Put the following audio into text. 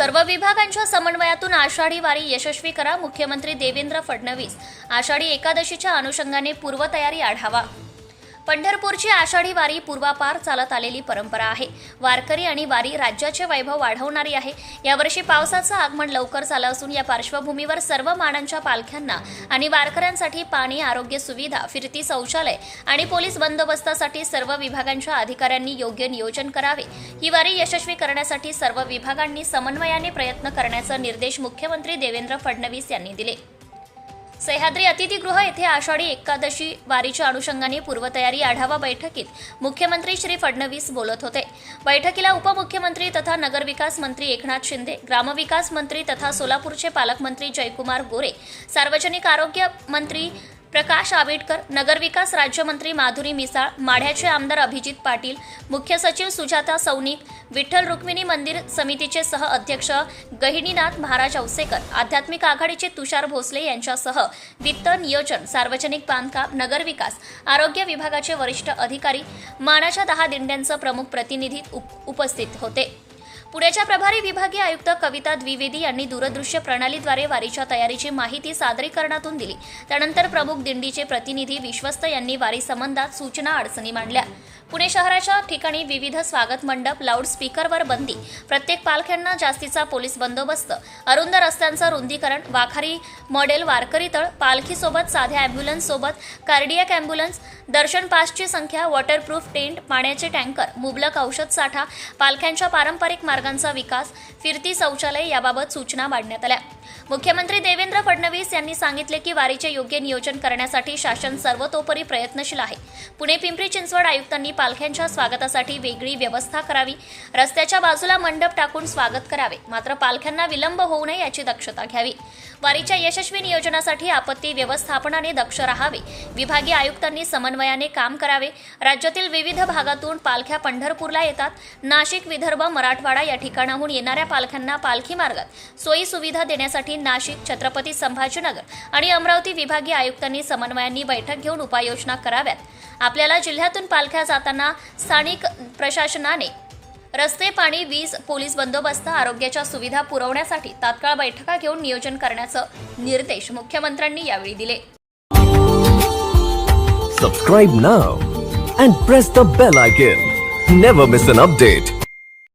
सर्व विभागांच्या समन्वयातून आषाढी वारी यशस्वी करा. मुख्यमंत्री देवेंद्र फडणवीस आषाढी एकादशीच्या अनुषंगाने पूर्वतयारी आढावा. पंढरपूरची आषाढी वारी पूर्वापार चालत आलेली परंपरा आहे. वारकरी आणि वारी राज्याचे वैभव वाढवणारी आहे. यावर्षी पावसाचं आगमन लवकर झालं असून या पार्श्वभूमीवर सर्व मानांच्या पालख्यांना आणि वारकऱ्यांसाठी पाणी आरोग्य सुविधा फिरती शौचालय आणि पोलीस बंदोबस्तासाठी सर्व विभागांच्या अधिकाऱ्यांनी योग्य नियोजन करावे. ही वारी यशस्वी करण्यासाठी सर्व विभागांनी समन्वयाने प्रयत्न करण्याचे निर्देश मुख्यमंत्री देवेंद्र फडणवीस यांनी दिले. सह्याद्री अतिथीगृह येथे आषाढी एकादशी वारीच्या अनुषंगाने पूर्वतयारी आढावा बैठकीत मुख्यमंत्री श्री फडणवीस बोलत होते. बैठकीला उपमुख्यमंत्री तथा नगरविकास मंत्री एकनाथ शिंदे ग्रामविकास मंत्री तथा सोलापूरचे पालकमंत्री जयकुमार गोरे सार्वजनिक आरोग्य मंत्री प्रकाश आंबेडकर नगरविकास राज्यमंत्री माधुरी मिसाळ माढ्याचे आमदार अभिजित पाटील मुख्य सचिव सुजाता सौनिक विठ्ठल रुक्मिणी मंदिर समितीचे सह अध्यक्ष गहिनीनाथ महाराज औसेकर आध्यात्मिक आघाडीचे तुषार भोसले यांच्यासह वित्त नियोजन सार्वजनिक बांधकाम नगरविकास आरोग्य विभागाचे वरिष्ठ अधिकारी मानाच्या दहा दिंड्यांचं प्रमुख प्रतिनिधी उप- उपस्थित होते. पुण्याच्या प्रभारी विभागीय आयुक्त कविता द्विवेदी यांनी दूरदृश्य प्रणालीद्वारे वारीच्या तयारीची माहिती सादरीकरणातून दिली. त्यानंतर प्रमुख दिंडीचे प्रतिनिधी विश्वस्त यांनी वारी संबंधात सूचना अडचणी मांडल्या. पुणे शहराच्या ठिकाणी विविध स्वागत मंडप लाऊडस्पीकरवर बंदी. प्रत्येक पालख्यांना जास्तीचा पोलीस बंदोबस्त. अरुंद रस्त्यांचं रुंदीकरण वाखारी मॉडेल वारकरी तळ पालखीसोबत साध्या अँब्युलन्स सोबत कार्डियक अँब्युलन्स दर्शन पासची संख्या वॉटरप्रूफ टेंट पाण्याचे टँकर मुबलक औषध साठा पालख्यांच्या पारंपरिक मार्ग मार्गांचा विकास फिरती शौचालय याबाबत सूचना मांडण्यात आल्या. मुख्यमंत्री देवेंद्र फडणवीस यांनी सांगितले की वारीचे योग्य नियोजन करण्यासाठी शासन सर्वतोपरी प्रयत्नशील आहे. पुणे पिंपरी चिंचवड आयुक्तांनी पालख्यांच्या स्वागतासाठी वेगळी व्यवस्था करावी रस्त्याच्या बाजूला मंडप टाकून स्वागत करावे मात्र पालख्यांना विलंब होऊ नये याची दक्षता घ्यावी. वारीच्या यशस्वी नियोजनासाठी आपत्ती व्यवस्थापनाने दक्ष राहावे. विभागीय आयुक्तांनी समन्वयाने काम करावे. राज्यातील विविध भागातून पालख्या पंढरपूरला येतात. नाशिक विदर्भ मराठवाडा या ठिकाणाहून येणाऱ्या पालख्यांना पालखी मार्गात सोयी सुविधा देण्यासाठी नाशिक छत्रपती संभाजीनगर आणि अमरावती विभागीय आयुक्तांनी समन्वयांनी बैठक घेऊन उपाययोजना कराव्यात. आपल्याला जिल्ह्यातून पालख्या जाताना स्थानिक प्रशासनाने रस्ते पाणी वीज पोलीस बंदोबस्त आरोग्याच्या सुविधा पुरवण्यासाठी तात्काळ बैठका घेऊन नियोजन करण्याचं निर्देश मुख्यमंत्र्यांनी यावेळी दिले. Subscribe now and press the bell icon never miss an update